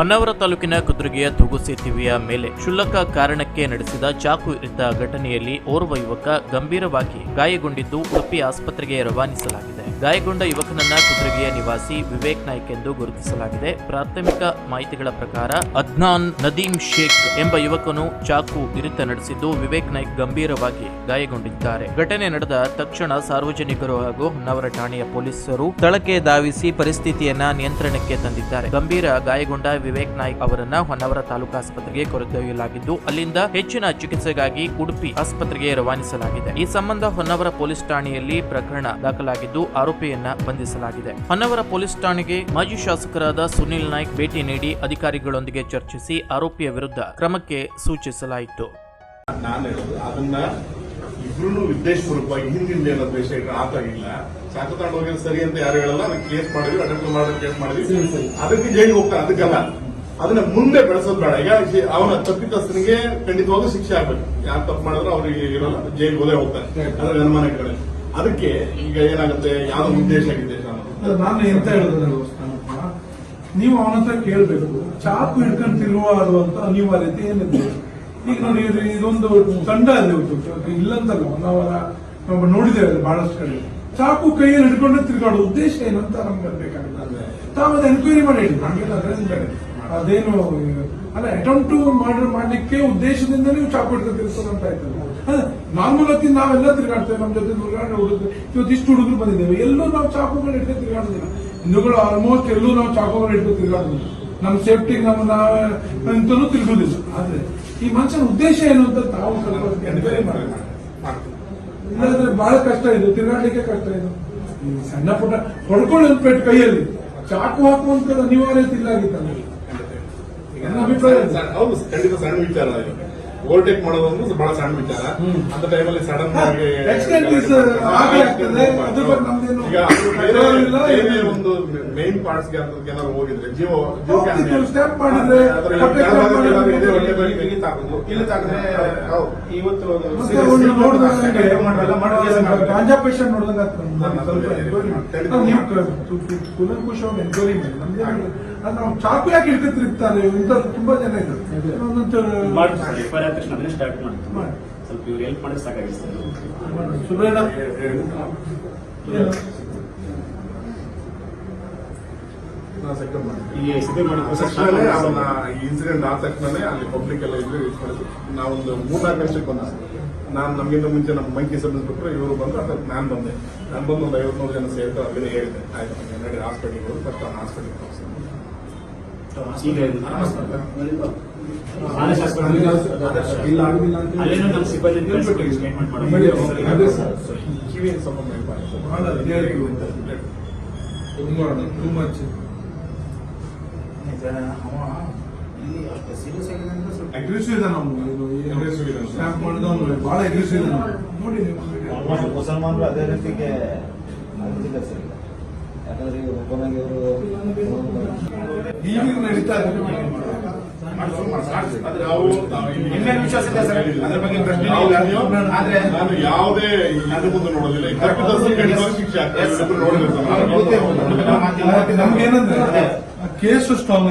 ಹೊನ್ನಾವರ ತಾಲೂಕಿನ ಕುದುರೆಗೆಯ ತೂಗು ಸೇತುವೆಯ ಮೇಲೆ ಕ್ಷುಲ್ಲಕ ಕಾರಣಕ್ಕೆ ನಡೆಸಿದ ಚಾಕು ಇರಿತ ಘಟನೆಯಲ್ಲಿ ಓರ್ವ ಯುವಕ ಗಂಭೀರವಾಗಿ ಗಾಯಗೊಂಡಿದ್ದು ಉಡುಪಿ ಆಸ್ಪತ್ರೆಗೆ ರವಾನಿಸಲಾಗಿದೆ. ಗಾಯಗೊಂಡ ಯುವಕನನ್ನ ಕುದುರೆಗೆಯ ನಿವಾಸಿ ವಿವೇಕ್ ನಾಯ್ಕ್ ಎಂದು ಗುರುತಿಸಲಾಗಿದೆ. ಪ್ರಾಥಮಿಕ ಮಾಹಿತಿಗಳ ಪ್ರಕಾರ ಅದ್ನಾನ್ ನದೀಮ್ ಶೇಖ್ ಎಂಬ ಯುವಕನು ಚಾಕು ಇರಿತ ನಡೆಸಿದ್ದು ವಿವೇಕ್ ನಾಯ್ಕ್ ಗಂಭೀರವಾಗಿ ಗಾಯಗೊಂಡಿದ್ದಾರೆ. ಘಟನೆ ನಡೆದ ತಕ್ಷಣ ಸಾರ್ವಜನಿಕರು ಹಾಗೂ ಹೊನ್ನಾವರ ಠಾಣೆಯ ಪೊಲೀಸರು ಸ್ಥಳಕ್ಕೆ ಧಾವಿಸಿ ಪರಿಸ್ಥಿತಿಯನ್ನ ನಿಯಂತ್ರಣಕ್ಕೆ ತಂದಿದ್ದಾರೆ. ಗಂಭೀರ ಗಾಯಗೊಂಡ ವಿವೇಕ್ ನಾಯ್ಕ್ ಅವರನ್ನ ಹೊನ್ನಾವರ ತಾಲೂಕು ಆಸ್ಪತ್ರೆಗೆ ಕರೆದೊಯ್ಯಲಾಗಿದ್ದು, ಅಲ್ಲಿಂದ ಹೆಚ್ಚಿನ ಚಿಕಿತ್ಸೆಗಾಗಿ ಉಡುಪಿ ಆಸ್ಪತ್ರೆಗೆ ರವಾನಿಸಲಾಗಿದೆ. ಈ ಸಂಬಂಧ ಹೊನ್ನಾವರ ಪೊಲೀಸ್ ಠಾಣೆಯಲ್ಲಿ ಪ್ರಕರಣ ದಾಖಲಾಗಿದ್ದು ಆರೋಪಿಯನ್ನ ಬಂಧಿಸಲಾಗಿದೆ. ಹೊನ್ನವರ ಪೊಲೀಸ್ ಠಾಣೆಗೆ ಮಾಜಿ ಶಾಸಕರಾದ ಸುನಿಲ್ ನಾಯ್ಕ್ ಭೇಟಿ ನೀಡಿ ಅಧಿಕಾರಿಗಳೊಂದಿಗೆ ಚರ್ಚಿಸಿ ಆರೋಪಿಯ ವಿರುದ್ಧ ಕ್ರಮಕ್ಕೆ ಸೂಚಿಸಲಾಯಿತು. ನಾನು ಹೇಳೋದು ಅದನ್ನ ಇಬ್ರು ಉದ್ದೇಶಪೂರ್ವಕವಾಗಿ ಹಿಂದಿಂದ ಏನೋ ದ್ವೇಷ ಇಟ್ಟರೆ ಆತಾಗಿಲ್ಲ ಚಾಕು ತಗೊಂಡು ಹೋಗಿ ಸರಿ ಅಂತ ಯಾರು ಹೇಳಲ್ಲ ಅದಕ್ಕೆ ಕೇಸ್ ಮಾಡಿದ್ವಿ ಅಟೆಂಪ್ಟ್ ಮಾಡಿದ್ರೆ ಕೇಸ್ ಮಾಡಿದ್ವಿ. ಅದಕ್ಕೆ ಜೈಲಿಗೆ ಹೋಗ್ತಾರೆ ಅದಕ್ಕಲ್ಲ. ಅದನ್ನ ಮುಂದೆ ಬೆಳೆಸೋದು ಬೇಡ. ಈಗ ಅವನ ತಪ್ಪಿತಸ್ಥನಿಗೆ ಖಂಡಿತವಾಗೂ ಶಿಕ್ಷೆ ಆಗ್ಬೇಕು. ಯಾರು ತಪ್ಪು ಮಾಡಿದ್ರು ಅವ್ರಿಗೆ ಇರಲ್ಲ ಜೈಲಿಗೆ ಹೋದೇ ಹೋಗ್ತಾರೆ. ಅದ್ರ ಅನುಮಾನ ಅದಕ್ಕೆ ಈಗ ಏನಾಗುತ್ತೆ? ಯಾವ ಉದ್ದೇಶ ಆಗಿದೆ ನಾನು ಎಂತ ಹೇಳಿದ್ರೆ ನೀವು ಅವನ ಹತ್ರ ಕೇಳ್ಬೇಕು. ಚಾಕು ಹಿಡ್ಕೊಂಡು ತಿರುವಾಡುವಂತ ಅನಿವಾರ್ಯತೆ ಏನಿದೆ ಈಗ ನೋಡಿ ಇದು- ಇದೊಂದು ತಂಡ ಅಲ್ಲಿ ಇವತ್ತು. ಇಲ್ಲಂತಲ್ಲ ನಾವು ನಾವು ನೋಡಿದ್ದೇವೆ ಬಹಳಷ್ಟು ಕಡೆ. ಚಾಕು ಕೈಯಲ್ಲಿ ಹಿಡ್ಕೊಂಡು ತಿರುಗಾಡೋ ಉದ್ದೇಶ ಏನು ಅಂತ ನಮ್ಗೆ ಬೇಕಾಗುತ್ತೆ ತಾವು ಅದು ಎನ್ಕ್ವೈರಿ ಮಾಡಿ ಹೇಳಿ. ನಮಗೆ. ಅದೇನು, ಅಲ್ಲ ಅಟೆಂಪ್ಟ್ ಮಾಡಿ ಮಾಡ್ಲಿಕ್ಕೆ ಉದ್ದೇಶದಿಂದ ನೀವು ಚಾಕು ಹಿಡಿದು ತಿರ್ಸೋದು ಅಂತ ಆಯ್ತಲ್ಲ ನಾರ್ಮಲ್ ಹೊತ್ತಿ ನಾವೆಲ್ಲ ತಿರುಗಾಡ್ತೇವೆ ನಮ್ಮ ಜೊತೆ ದುರ್ಗಾಡ ಹುಡುಗರು ಇವತ್ತು ಇಷ್ಟು ಹುಡುಗರು ಬಂದಿದ್ದೇವೆ. ಎಲ್ಲೂ ನಾವು ಚಾಕುಗಳು ಇಟ್ಟು ತಿರುಗಾಡೋದಿಲ್ಲ. ಹಿಂದೂಗಳು ಆಲ್ಮೋಸ್ಟ್ ಎಲ್ಲೂ ನಾವು ಚಾಕುಗಳು ಇಟ್ಟು ತಿರುಗಾಡೋದಿಲ್ಲ. ನಮ್ಮ ಸೇಫ್ಟಿಗೆ ನಮ್ಮ ನಾವೇ ಅಂತಲೂ ತಿರುಗೋದಿಲ್ಲ. ಆದ್ರೆ, ಈ ಮನುಷ್ಯನ ಉದ್ದೇಶ ಏನು ಅಂತ ತಾವು ಎನ್ಕ್ವೈರಿ ಮಾಡಲ್ಲ. ಇಲ್ಲಾಂದ್ರೆ ಬಹಳ ಕಷ್ಟ ಇದು. ತಿರುಗಾಡ್ಲಿಕ್ಕೆ ಕಷ್ಟ ಇದು. ಸಣ್ಣ ಪುಟ್ಟ, ಹೊಡ್ಕೊಳ್ಳಿ ಪೆಟ್ಟು ಕೈಯಲ್ಲಿ. ಚಾಕು ಹಾಕುವಂತ ಅನಿವಾರ್ಯತೆ ಇಲ್ಲ ಆಗಿತ್ತಲ್ಲ ನನ್ನ ಅಭಿಪ್ರಾಯ ಇದು. ಸಣ್ಣ- ಹೌದು ಖಂಡಿತ ಸಣ್ಣ ವಿಚಾರ ಇದು ಓವರ್ಟೇಕ್ ಮಾಡೋದು ಅಂದ್ರೆ ಬಹಳ ಸಣ್ಣ ವಿಚಾರ. ಅಂತ ಟೈಮಲ್ಲಿ ಸಡನ್ ಆಗಿ ಈಗ ಒಂದು ಮೇನ್ ಪಾರ್ಟ್ಸ್ಗೆ ಏನಾದ್ರು ಹೋಗಿದ್ರೆ step ಮಾಡಿದ್ರೆ ಇಲ್ಲಿ ತಾಕಿದ್ರೆ. ಇವತ್ತು ಗಾಂಜಾ ಪೇಷಂಟ್ ನೋಡಿದಂಗೆ ನಾವು ಕೂಲಂಕುಷವಾಗಿ ಎನ್ಕ್ವೈರಿ ಮಾಡಿ ಚಾಕು ಯಾಕೆ ಹಿಡ್ಕೊತಿರ್ತಾರೆ ಇಂಥ ತುಂಬಾ ಜನ ಇದ್ದಾರೆ. ಸ್ವಲ್ಪ ಇವ್ರು ಹೆಲ್ಪ್ ಮಾಡಿದ್ರೆ ಈ ಇನ್ಸಿಡೆಂಟ್ ಆದ ತಕ್ಷಣ ಅಲ್ಲಿ ಪಬ್ಲಿಕ್ ಎಲ್ಲ ಇದ್ರೆ ನಾವೊಂದು ಮೂರ್ನಾಲ್ಕು ವರ್ಷಕ್ಕೆ ಬಂದ. ನಾನು ನಮಗಿಂತ ಮುಂಚೆ ನಮ್ಮ ಮಂಕಿ ಸಬ್ ಇನ್ಸ್ಪೆಕ್ಟರ್ ಇವರು ಬಂದು ಅದಕ್ಕೆ ನಾನು ಬಂದೆ. ನಾನು ಬಂದು ಒಂದು ಐವತ್ಮೂರು ಜನ ಸೇರ್ತು ಅಲ್ಲಿ ಹೇಳಿದೆ ಆಯ್ತು ನಡೆ ಹಾಸ್ಪಿಟಲ್ಗೆ ಹೋಗಿ ಬಟ್ ಅವ್ನು ಹಾಸ್ಪಿಟಲ್ ನಾನೇ ಇಲ್ಲ ಆಗುದಿಲ್ಲ ಅಂತ. ಕಿವಿ ಅಂತ. ತುಂಬಾ ಟೂ ಮಚ್ ಅಗ್ರೆಸಿವ್ ಇದು. ಸ್ಟ್ಯಾಂಪ್ ಮಾಡಿದವನು ಬಹಳ ಅಗ್ರೆಸಿವ್ ನೋಡಿ ಮುಸಲ್ಮಾನರು ಅದೇ ರೀತಿಗೆ ಆಗುದಿಲ್ಲ ಸರ್. ಯಾಕಂದ್ರೆ ಈಗ ಒಬ್ಬನಾಗಿ ಅವರು ಈಗ ನಡೀತಾ ಇದೆ. ಆದ್ರೆ ನಾವು ನಾವು ವಿಶ್ವಾಸ ಇದೆ ಸರ್? ಅದ್ರ ಬಗ್ಗೆ ಪ್ರಶ್ನೆ ಇಲ್ಲ. ಆದ್ರೆ- ನಾನು ಯಾವುದೇ ಇದು ಮುಂದೆ ನೋಡೋದಿಲ್ಲ. ಈ ತಪ್ಪಿತಸ್ಥರಿಗೆ ಖಂಡಿತವಾಗಿ ಶಿಕ್ಷೆ ಆಗ್ತದೆ ಇವ್ರಿಬ್ರು ನೋಡಿರ್ತಾರೆ. ನಮ್ಗೆ ಏನಂದ್ರೆ case strong